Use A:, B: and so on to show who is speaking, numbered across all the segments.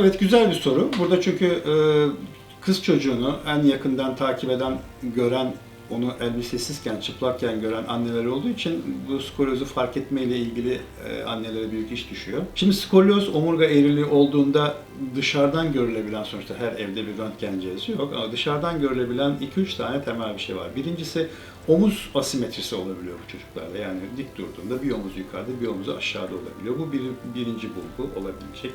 A: Evet güzel bir soru. Burada çünkü e, kız çocuğunu en yakından takip eden, gören, onu elbisesizken, çıplakken gören anneler olduğu için bu skolyozu fark etme ile ilgili e, annelere büyük iş düşüyor. Şimdi skolyoz omurga eğriliği olduğunda dışarıdan görülebilen sonuçta her evde bir röntgen cihazı yok ama dışarıdan görülebilen 2-3 tane temel bir şey var. Birincisi omuz asimetrisi olabiliyor bu çocuklarda. Yani dik durduğunda bir omuz yukarıda bir omuz aşağıda olabiliyor. Bu bir, birinci bulgu olabilecek.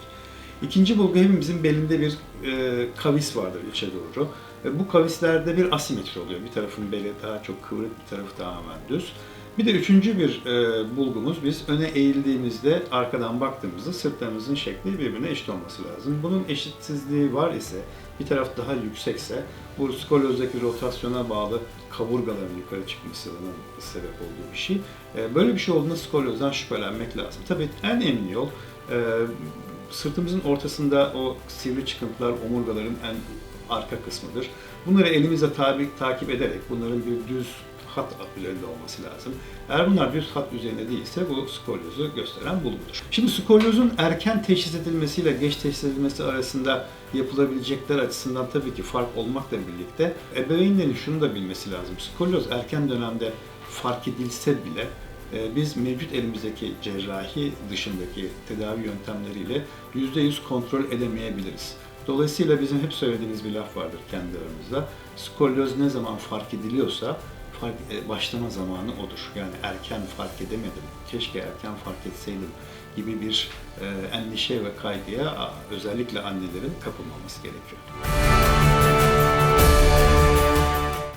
A: İkinci bulgu hepimizin belinde bir e, kavis vardır içe doğru. E, bu kavislerde bir asimetri oluyor. Bir tarafın beli daha çok kıvrık, bir tarafı tamamen düz. Bir de üçüncü bir e, bulgumuz biz öne eğildiğimizde arkadan baktığımızda sırtlarımızın şekli birbirine eşit olması lazım. Bunun eşitsizliği var ise bir taraf daha yüksekse bu skolyozdaki rotasyona bağlı kaburgaların yukarı çıkmasının sebep olduğu bir şey. E, böyle bir şey olduğunda skolyozdan şüphelenmek lazım. Tabii en emin yol e, sırtımızın ortasında o sivri çıkıntılar omurgaların en arka kısmıdır. Bunları elimizle tabi, takip ederek bunların bir düz hat üzerinde olması lazım. Eğer bunlar düz hat üzerinde değilse bu skolyozu gösteren bulgudur. Şimdi skolyozun erken teşhis edilmesiyle geç teşhis edilmesi arasında yapılabilecekler açısından tabii ki fark olmakla birlikte ebeveynlerin şunu da bilmesi lazım. Skolyoz erken dönemde fark edilse bile biz mevcut elimizdeki cerrahi dışındaki tedavi yöntemleriyle %100 kontrol edemeyebiliriz. Dolayısıyla bizim hep söylediğimiz bir laf vardır kendi aramızda. Skolyoz ne zaman fark ediliyorsa fark, e, başlama zamanı odur. Yani erken fark edemedim, keşke erken fark etseydim gibi bir e, endişe ve kaygıya özellikle annelerin kapılmaması gerekiyor.